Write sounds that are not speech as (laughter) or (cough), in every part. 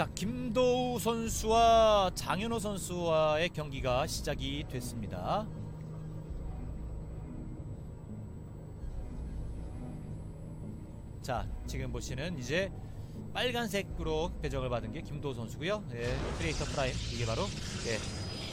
자 김도우 선수와 장현호 선수와의 경기가 시작이 됐습니다. 자 지금 보시는 이제 빨간색으로 배정을 받은 게 김도우 선수고요. 예, 크리에이터 프라임 이게 바로 예,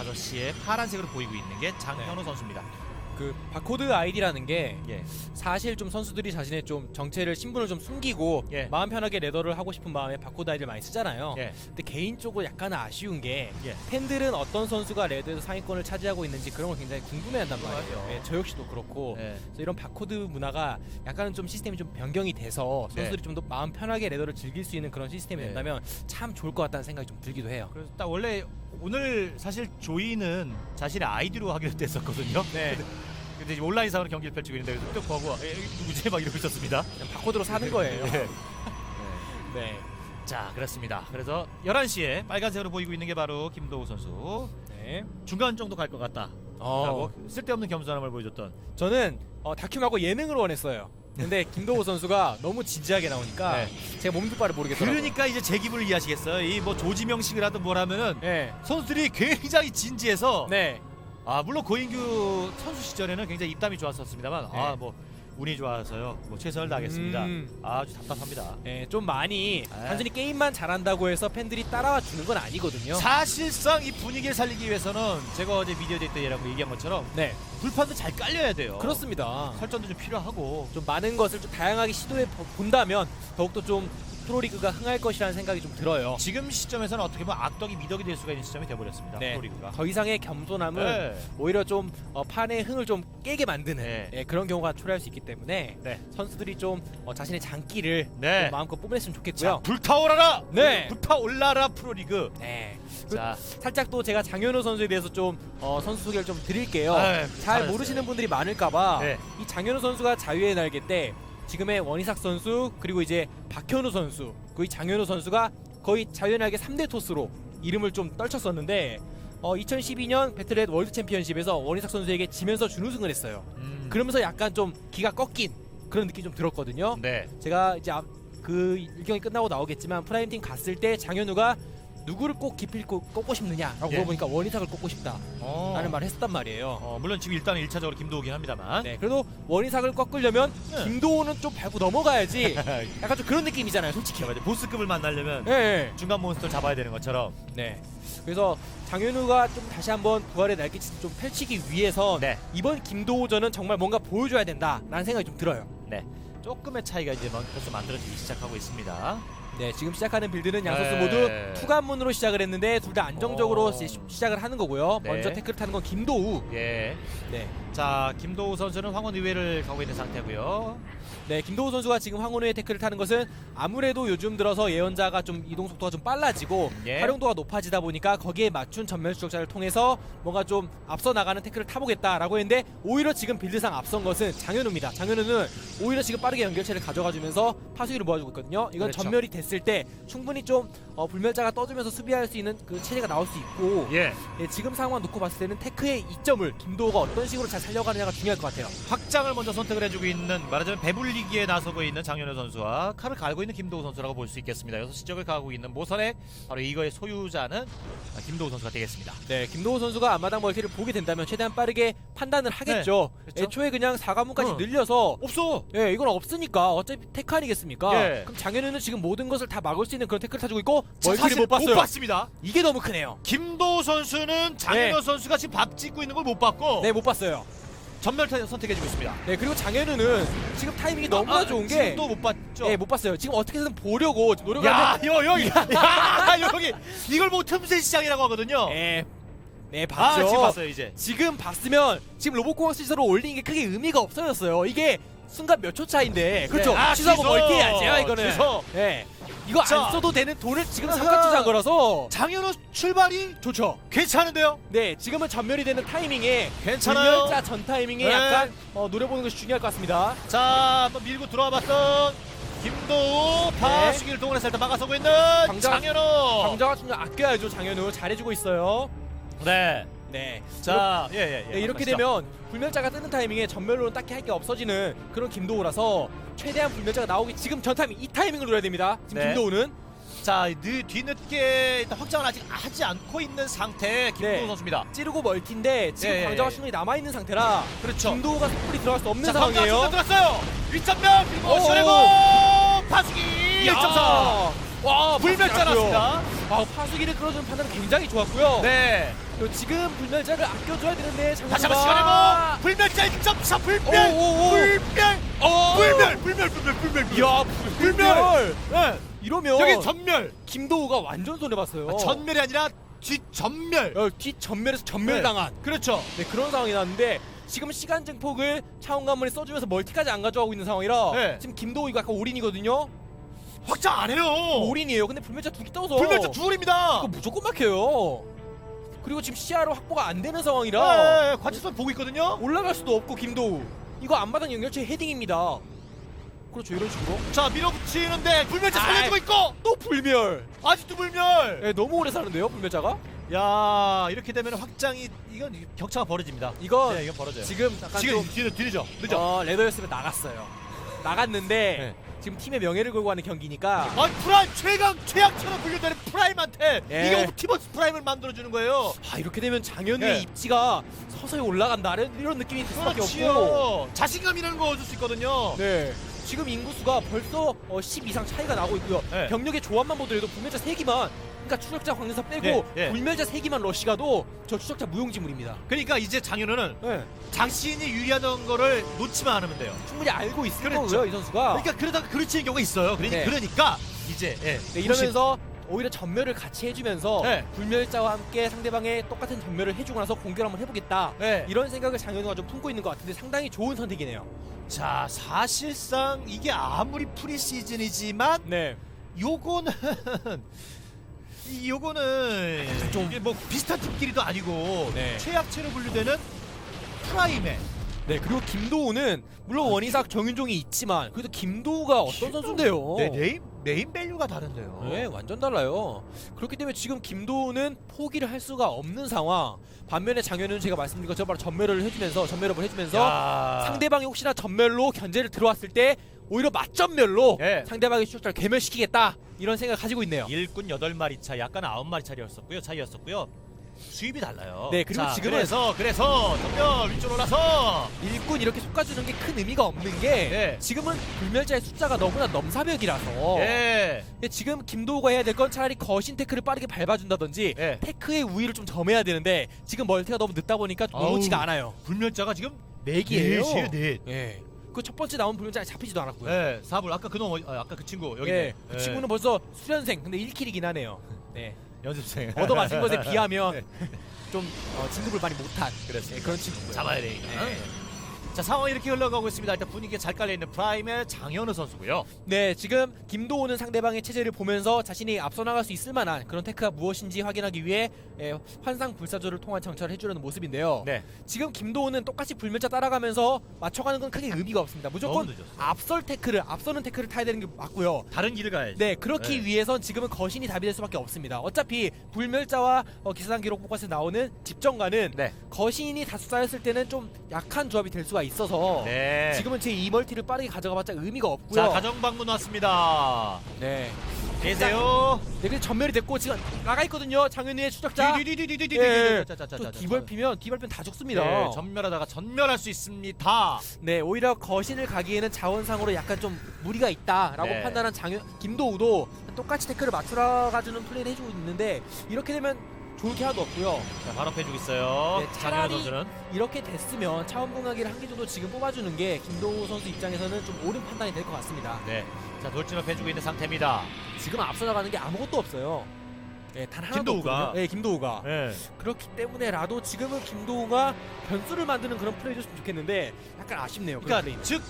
5시에 파란색으로 보이고 있는 게 장현호 선수입니다. 그 바코드 아이디라는 게 예, 사실 좀 선수들이 자신의 좀 정체를 신분을 좀 숨기고 예. 마음 편하게 레더를 하고 싶은 마음에 바코드 아이디를 많이 쓰잖아요. 예, 근데 개인적으로 약간 아쉬운 게 예. 팬들은 어떤 선수가 레드에서 상위권을 차지하고 있는지 그런 걸 굉장히 궁금해한단 말이에요. 예, 저 역시도 그렇고 예. 그래서 이런 바코드 문화가 약간은 좀 시스템이 좀 변경이 돼서 네. 선수들이 좀더 마음 편하게 레더를 즐길 수 있는 그런 시스템이 네. 된다면 참 좋을 것 같다는 생각이 좀 들기도 해요. 그래서 딱 원래 오늘 사실 조이는 자신의 아이디로 하기로 됐었거든요. (laughs) 네. 근데 이제 온라인 상으로 경기를 펼치고 있는데 또 보고 누구지 막 이러고 있었습니다. 그냥 바코드로 사는 거예요. (laughs) 네. (laughs) 네. 자 그렇습니다. 그래서 11시에 빨간색으로 보이고 있는 게 바로 김도우 선수 네. 중간 정도 갈 것 같다. 어, 라고 쓸데없는 겸손함을 보여줬던 저는 어, 다큐 말고 예능으로 원했어요. 근데 김도호 선수가 너무 진지하게 나오니까 네. 제가 몸둘 바를 모르겠더라고요. 그러니까 이제 제 기분을 이해하시겠어요. 이 뭐 조지명식을 하든 뭘 하면은 네. 선수들이 굉장히 진지해서 네. 아 물론 고인규 선수 시절에는 굉장히 입담이 좋았었습니다만 네. 아뭐 운이 좋아서요 뭐 최선을 다하겠습니다. 음. 아주 답답합니다. 네, 좀 많이 네. 단순히 게임만 잘한다고 해서 팬들이 따라와 주는 건 아니거든요. 사실상 이 분위기를 살리기 위해서는 제가 어제 미디어 데이트라고 얘기한 것처럼 네, 불판도 잘 깔려야 돼요. 그렇습니다. 설정도 좀 필요하고 좀 많은 것을 좀 다양하게 시도해 보- 본다면 더욱더 좀 프로리그가 흥할 것이라는 생각이 좀 들어요. 지금 시점에서는 어떻게 보면 악덕이 미덕이 될 수가 있는 시점이 돼버렸습니다. 네. 프로리그가. 더 이상의 겸손함은 네. 오히려 좀 어, 판의 흥을 좀 깨게 만드는 네. 예, 그런 경우가 초래할 수 있기 때문에 네. 선수들이 좀 어, 자신의 장기를 네. 좀 마음껏 뽐냈으면 자 좋겠고요. 불타오라라. 네. 불타올라라 프로리그. 네. 그- 자 살짝 또 제가 장현우 선수에 대해서 좀 어, 선수 소개를 좀 드릴게요. 아유, 잘 잘하셨어요. 모르시는 분들이 많을까봐 네. 이 장현우 선수가 자유의 날개 때 지금의 원희삭 선수 그리고 이제 박현우 선수 그이 장현우 선수가 거의 날개 3대 토스로 이름을 좀 떨쳤었는데 어, 2012년 배틀넷 월드 챔피언십에서 원희삭 선수에게 지면서 준우승을 했어요. 음. 그러면서 약간 좀 기가 꺾인 그런 느낌이 좀 들었거든요. 네. 제가 이제 앞- 그 일경이 끝나고 나오겠지만 프라임팀 갔을 때 장현우가 누구를 꼭 기필코 꼽고 싶느냐라고 예. 물어보니까 원희삭을 꼽고 싶다 어. 라는 말을 했었단 말이에요 어, 물론 지금 일단은 1차적으로 김도우긴 합니다만. 네, 그래도 원희삭을 꺾으려면 네. 김도호는 좀 밟고 넘어가야지 (laughs) 약간 좀 그런 느낌이잖아요 솔직히 이제 보스급을 만나려면 네, 네. 중간 몬스터를 잡아야 되는 것처럼. 네. 그래서 장현우가 좀 다시 한번 부활의 날개짓을 좀 펼치기 위해서 네. 이번 김도호전은 정말 뭔가 보여줘야 된다라는 생각이 좀 들어요 네. 조금의 차이가 이제 먼- 벌써 만들어지기 시작하고 있습니다. 네, 지금 시작하는 빌드는 양 선수 네. 모두 투관문으로 시작을 했는데 둘 다 안정적으로 오. 시, 시작을 하는 거고요. 네. 먼저 태클 타는 건 김도우. 예. 네. 자, 김도우 선수는 황원 의회를 가고 있는 상태고요. 네, 김도우 선수가 지금 황혼우의 태클을 타는 것은 아무래도 요즘 들어서 예언자가 좀 이동 속도가 좀 빨라지고 예. 활용도가 높아지다 보니까 거기에 맞춘 전멸 추적자를 통해서 뭔가 좀 앞서 나가는 태클을 타보겠다라고 했는데 오히려 지금 빌드상 앞선 것은 장현우입니다. 장현우는 오히려 지금 빠르게 연결체를 가져가주면서 파수기를 모아주고 있거든요. 이건 그렇죠. 전멸이 됐을 때 충분히 좀 어, 불멸자가 떠주면서 수비할 수 있는 그 체제가 나올 수 있고 예. 예, 지금 상황 놓고 봤을 때는 테크의 이점을 김도호가 어떤 식으로 잘 살려가느냐가 중요할 것 같아요. 확장을 먼저 선택을 해주고 있는 말하자면 배불리기에 나서고 있는 장현우 선수와 칼을 갈고 있는 김도우 선수라고 볼 수 있겠습니다. 여기서 시적을 가고 있는 모선액 바로 이거의 소유자는 아, 김도우 선수가 되겠습니다. 네, 김도호 선수가 앞마당 멀티를 보게 된다면 최대한 빠르게 판단을 하겠죠. 그렇죠. 애초에 그냥 4관문까지 응. 늘려서 없어. 예, 이건 없으니까 어차피 테크 아니겠습니까? 예. 그럼 장현우는 지금 모든 것을 다 막을 수 있는 그런 태클을 타주고 있고 자, 멀티를 못 봤어요. 못 봤습니다. 이게 너무 크네요. 김도우 선수는 장현우 네. 선수가 지금 밥 짓고 있는 걸 못 봤고 네, 못 봤어요. 전멸 타 선택해주고 있습니다. 네, 그리고 장현우는 지금 타이밍이 너무나 아, 좋은 게 지금도 못 봤죠. 네, 못 봤어요. 지금 어떻게든 보려고 야, 노력하는데 여 여기, (laughs) 야, 여기 이걸 뭐 틈새 시장이라고 하거든요. 네, 네, 아, 봤죠. 지금 봤어요 이제. 지금 봤으면 지금 로봇공학 시설을 올린 게 크게 의미가 없어졌어요. 이게 순간 몇 초 차인데 그렇죠. 네. 아, 취소하고 취소! 멀티 해야죠 이거는. 취소! 네. 이거 자. 안 써도 되는 돈을 지금 아하. 삼각 투자한 거라서 장현우 출발이 좋죠. 괜찮은데요? 네, 지금은 전멸이 되는 타이밍에 괜찮아요. 불멸자 전 타이밍에 네. 약간 어, 노려보는 것이 중요할 것 같습니다. 자, 한번 밀고 들어와 봤던 김도우 파수기를 동원해서 일단 막아서고 있는 장현우. 강자가 좀 아껴야죠 장현우 잘해주고 있어요. 네. 네. 자, 예, 예, 예. 네, 이렇게 말씀하시죠. 되면 불멸자가 뜨는 타이밍에 전멸로는 딱히 할 게 없어지는 그런 김도우라서 최대한 불멸자가 나오기 지금 전 타이밍 이 타이밍을 노려야 됩니다. 지금 네. 김도우는 자, 늦, 뒤늦게 일단 확장을 아직 하지 않고 있는 상태 김도우 네. 선수입니다. 찌르고 멀티인데 지금 예, 예, 광자가 예. 충분히 남아 있는 상태라 그렇죠. 김도우가 섣불리 들어갈 수 없는 자, 상황이에요. 들었어요. 1점면 그리고 오. 시원해고 파수기 야. 1.4. 와 불멸자 파수기 나왔습니다. 아 파수기를 끌어주는 판단은 굉장히 좋았고요. 네. 지금 불멸자를 아껴줘야 되는데 장현우가 다시 한번 시원해고 불멸자 1.4 불멸. 오 오 오. 불멸. 어. 불멸. 불멸. 불멸. 불멸. 불멸. 야 불멸. 네. 이러면 여기 전멸. 김도우가 완전 손해 봤어요. 아, 전멸이 아니라 뒷전멸. 어, 뒷 전멸에서 전멸당한 그렇죠. 네, 그런 상황이 났는데 지금 시간 증폭을 차원 관문에 써주면서 멀티까지 안 가져가고 있는 상황이라 네. 지금 김도우 이거 약간 올인이거든요. 확장 안 해요. 올인이에요. 근데 불멸자 두기 떠서 불멸자 둘입니다. 이거 무조건 막혀요. 그리고 지금 시야로 확보가 안 되는 상황이라 네, 관측선 보고 있거든요. 올라갈 수도 없고 김도우 이거 앞마당 연결체 헤딩입니다. 그렇죠 이런 식으로 자 밀어붙이는데 불멸자 아이. 살려주고 있고 또 불멸. 아직도 불멸. 네, 너무 오래 사는데요 불멸자가? 야 이렇게 되면 확장이 이건 격차가 벌어집니다. 이거 네, 이건 벌어져요. 지금 약간 지금 좀 뒤늦어. 늦어. 어, 레더였으면 나갔어요. 나갔는데 네. 지금 팀의 명예를 걸고 하는 경기니까 아 프라임 최강 최악처럼 분류되는 프라임한테 예. 이게 옵티머스 프라임을 만들어 주는 거예요. 아 이렇게 되면 장현우의 네. 입지가 서서히 올라간다 이런- 이런 느낌이 들 수밖에 없고. 자신감이라는 거 얻을 수 있거든요. 네 지금 인구수가 벌써 어, 10 이상 차이가 나고 있고요 네. 병력의 조합만 보더라도 불멸자 3기만 그러니까 추적자 광전사 빼고 네, 네. 불멸자 3기만 러시가도 저 추적자 무용지물입니다 그러니까 이제 장현우는 네. 자신이 유리하던 거를 놓치만 않으면 돼요. 충분히 알고 있을 그렇죠. 거고요 이 선수가 그러니까 그러다가 그르치는 경우가 있어요. 그러니, 네. 그러니까 이제 예. 네, 이러면서 오히려 전멸을 같이 해주면서 네. 불멸자와 함께 상대방의 똑같은 전멸을 해주고 나서 공격을 한번 해보겠다 네. 이런 생각을 장현우가 좀 품고 있는 것 같은데 상당히 좋은 선택이네요 자 사실상 이게 아무리 프리 시즌이지만 네 요거는 (laughs) 이 요거는 좀- 이게 뭐 비슷한 팀끼리도 아니고 네. 최약체로 분류되는 프라임에 네 그리고 김도우는 물론 원희삭 정윤종이 있지만 그래도 김도우가 어떤 선수인데요? 네, 네임 네임 밸류가 다른데요. 네, 완전 달라요. 그렇기 때문에 지금 김도우는 포기를 할 수가 없는 상황. 반면에 장현우는 제가 말씀드린 것처럼 바로 전멸을 해주면서 전멸업을 해주면서 야. 상대방이 혹시나 전멸로 견제를 들어왔을 때 오히려 맞전멸로 예. 상대방의 추적자를 괴멸시키겠다 이런 생각을 가지고 있네요. 일꾼 8마리 차, 약간 9마리 차이였었고요. 차이였었고요. 수입이 달라요. 네, 그리고 자, 지금은- 그래서 그래서 전멸 위쪽 올라서 일꾼 이렇게 솎아주는 게 큰 의미가 없는 게 네. 지금은 불멸자의 숫자가 너무나 넘사벽이라서 예. 근데 지금 김도우가 해야 될 건 차라리 거신 태클을 빠르게 밟아준다든지 예. 테크의 우위를 좀 점해야 되는데 지금 멀티가 너무 늦다 보니까 아우. 않아요. 불멸자가 지금 넷이에요. 넷이에요, 넷. 예. 그 첫 번째 나온 불멸자가 잡히지도 않았고요. 예, 사불 아까 그놈 어디- 아, 아까 그 친구 여기 예. 그 친구는 벌써 수련생 근데 1킬이긴 하네요. 네. 연습생 얻어맞은 것에 비하면 (laughs) 네. 좀 어, 진급을 많이 못한 그랬어요. 예, 그런 친구고요. 잡아야 되니까. 네. 자 상황이 이렇게 흘러가고 있습니다. 일단 분위기가 잘 깔려 있는 프라임의 장현우 선수고요. 네, 지금 김도호는 상대방의 체제를 보면서 자신이 앞서 나갈 수 있을 만한 그런 테크가 무엇인지 확인하기 위해 예, 환상 불사조를 통한 정찰을 해주려는 모습인데요. 네. 지금 김도호는 똑같이 불멸자 따라가면서 맞춰가는 건 크게 의미가 없습니다. 무조건 너무. 앞설 태크를 앞서는 태크를 타야 되는 게 맞고요. 다른 길을 가야지. 네, 그렇기 네. 위해선 지금은 거신이 답이 될 수밖에 없습니다. 어차피 불멸자와 어, 기사단 기록 복과에서 나오는 집정관은 네. 거신이 다수 쌓였을 때는 좀 약한 조합이 될 수가 있어서 네. 지금은 제 2멀티를 빠르게 가져가봤자 의미가 없고요. 자 가정 방문 왔습니다. 네. 계세요. 네, 그래서 전멸이 됐고 지금 나가 있거든요. 장현우의 추적자. 예. 자자자자. 또 디벌피면 디벌피면 다 죽습니다. 네, 전멸하다가 전멸할 수 있습니다. 네, 오히려 거신을 가기에는 자원상으로 약간 좀 무리가 있다라고 네. 판단한 장현 김도우도 똑같이 태클을 맞추러 가주는 플레이를 해주고 있는데 이렇게 되면 좋을 게 하나도 없고요. 자 바로 패주고 있어요. 네, 차라리- 선수는. 이렇게 됐으면 차원봉하기를 한 개 정도 지금 뽑아주는 게 김도우 선수 입장에서는 좀 옳은 판단이 될 것 같습니다. 네. 자 돌진을 패주고 있는 상태입니다. 지금 앞서 나가는 게 아무것도 없어요. 네, 단 하나도 김도우가? 없거든요. 네, 김도우가. 네. 그렇기 때문에라도 지금은 김도우가 변수를 만드는 그런 플레이 줬으면 좋겠는데 약간 아쉽네요. 그런 그러니까 플레이는. 즉,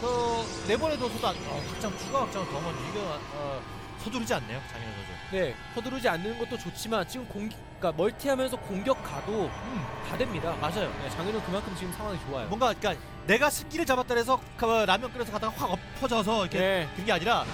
그 내번에도서도 안- 어, 확장 추가 확장을 더 먼저 이거 어, 서두르지 않네요, 장현우 선수. 네, 서두르지 않는 것도 좋지만 지금 공격, 그러니까 멀티하면서 공격 가도 음, 다 됩니다. 맞아요. 네, 장현우 그만큼 지금 상황이 좋아요. 뭔가 그러니까 내가 승기를 잡았다 해서 그 라면 끓여서 가다가 확 엎어져서 이렇게 네, 그런 게 아니라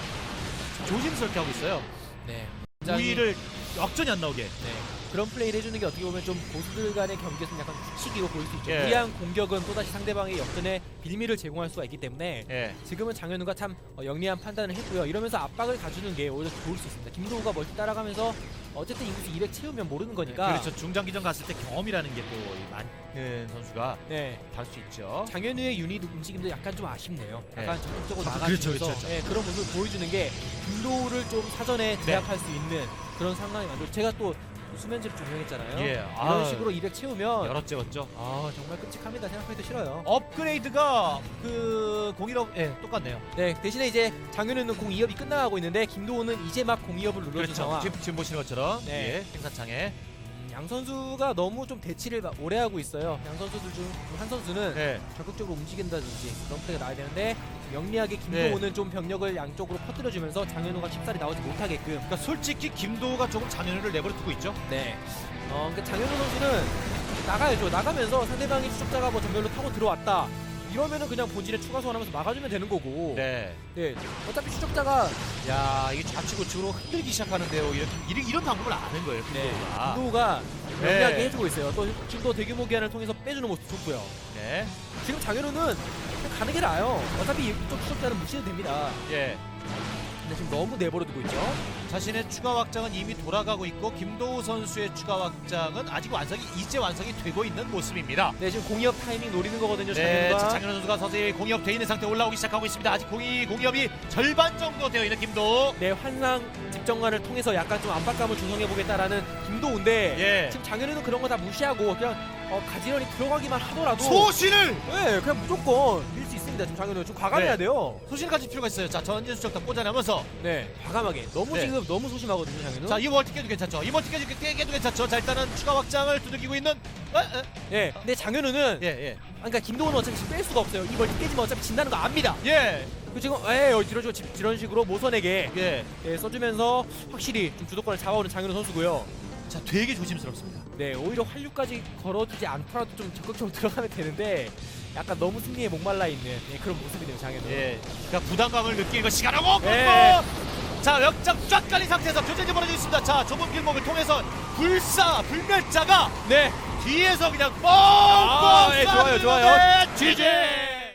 조심스럽게 하고 있어요. 네. 우위를 역전이 안 나오게. 네. 그런 플레이를 해주는 게 어떻게 보면 좀 고수들 간의 경기에서는 약간 규칙이고 보일 수 있죠. 예. 무리한 공격은 또다시 상대방의 역전에 빌미를 제공할 수가 있기 때문에 예. 지금은 장현우가 참 어, 영리한 판단을 했고요. 이러면서 압박을 가주는 게 오히려 좋을 수 있습니다. 김도우가 멀티 따라가면서 어쨌든 인구수 200 채우면 모르는 거니까 그렇죠. 중장기전 갔을 때 경험이라는 게 또 많은 선수가 네. 다를 수 있죠. 장현우의 유닛 움직임도 약간 좀 아쉽네요. 약간 네. 적극적으로 아, 나가면서 그렇죠, 그렇죠, 네, 그런 모습을 보여주는 게 김도우를 좀 사전에 제압할 수 있는 그런 상황이 만들어. 제가 또 수면제를 조명했잖아요. 예. 이런 아, 식으로 200 채우면 여러 째였죠. 아 정말 끔찍합니다. 생각해도 싫어요. 업그레이드가 그 공일업 예 똑같네요. 네 대신에 이제 장현우는 공 2업이 끝나가고 있는데 김도우는 이제 막 공 2업을 눌러준 그렇죠. 상황. 지금, 지금 보시는 것처럼 네. 예, 생산창에 음, 양 선수가 너무 좀 대치를 마- 오래 하고 있어요. 양 선수들 중 한 선수는 예. 적극적으로 움직인다든지 그런 플레이가 나와야 되는데 영리하게 김도우는 좀 병력을 양쪽으로 퍼뜨려주면서 장현우가 쉽사리 나오지 못하게끔. 그러니까 솔직히 김도우가 조금 장현우를 내버려 두고 있죠. 네. 어, 그러니까 장현우 선수는 나가야죠. 나가면서 상대방이 추적자가 뭐 전멸로 타고 들어왔다. 이러면은 그냥 본진에 추가 소환하면서 막아주면 되는 거고. 네. 네. 어차피 추적자가 야 이게 좌측 우측으로 흔들기 시작하는데요. 이렇게 이런, 이런 방법을 아는 거예요. 네. 김도우가. 김도우가 네. 영리하게 해주고 있어요. 또 지금도 대규모 기한을 통해서 빼주는 모습 좋고요. 네. 지금 장현우는 그냥 가는 게 나아요. 어차피 이쪽 추적자는 무시해도 됩니다. 예. 근데 지금 너무 내버려두고 있죠. 자신의 추가 확장은 이미 돌아가고 있고 김도우 선수의 추가 확장은 아직 완성이 이제 완성이 되고 있는 모습입니다. 네, 지금 공이업 타이밍 노리는 거거든요. 네, 장현우가. 장현우 선수가 서서히 공이업 돼 있는 상태 올라오기 시작하고 있습니다. 아직 공이 공이업이 절반 정도 되어 있는 김도우. 네, 환상 집정관을 통해서 약간 좀 압박감을 조성해 보겠다라는 김도우인데 예. 지금 장현우는 그런 거 다 무시하고 그냥 어, 가지런히 들어가기만 하더라도 소신을 네, 그냥 무조건 있습니다. 지금 장현우 좀 과감해야 네. 돼요. 소신을 가질 필요가 있어요. 자, 전진 수적 다 꽂아내면서 네, 과감하게. 너무 네. 지금 너무 소심하거든요, 장현우. 자, 이 멀티 깨도 괜찮죠. 이 멀티 깨도, 깨- 깨도 괜찮죠. 자, 일단은 추가 확장을 두들기고 있는 어, 어, 예. 근데 장현우는 예, 예. 그러니까 김도우는 어차피 지금 뺄 수가 없어요. 이 멀티 깨지면 어차피 진다는 거 압니다. 예. 그 지금 에 이런 식으로 이런 식으로 모선에게 예. 예, 써주면서 확실히 좀 주도권을 잡아오는 장현우 선수고요. 자, 되게 조심스럽습니다. 네, 오히려 활류까지 걸어주지 않더라도 좀 적극적으로 들어가면 되는데 약간 너무 승리에 목말라 있는 예, 그런 모습이네요, 장현우. 예. 그러니까 부담감을 느끼고 시간하고 예. 자, 역장 쫙 깔린 상태에서 교전이 벌어지고 있습니다. 자, 좁은 길목을 통해서 불사 불멸자가 네, 뒤에서 그냥 뻥뻥 아, 예, 좋아요, 좋아요. GG.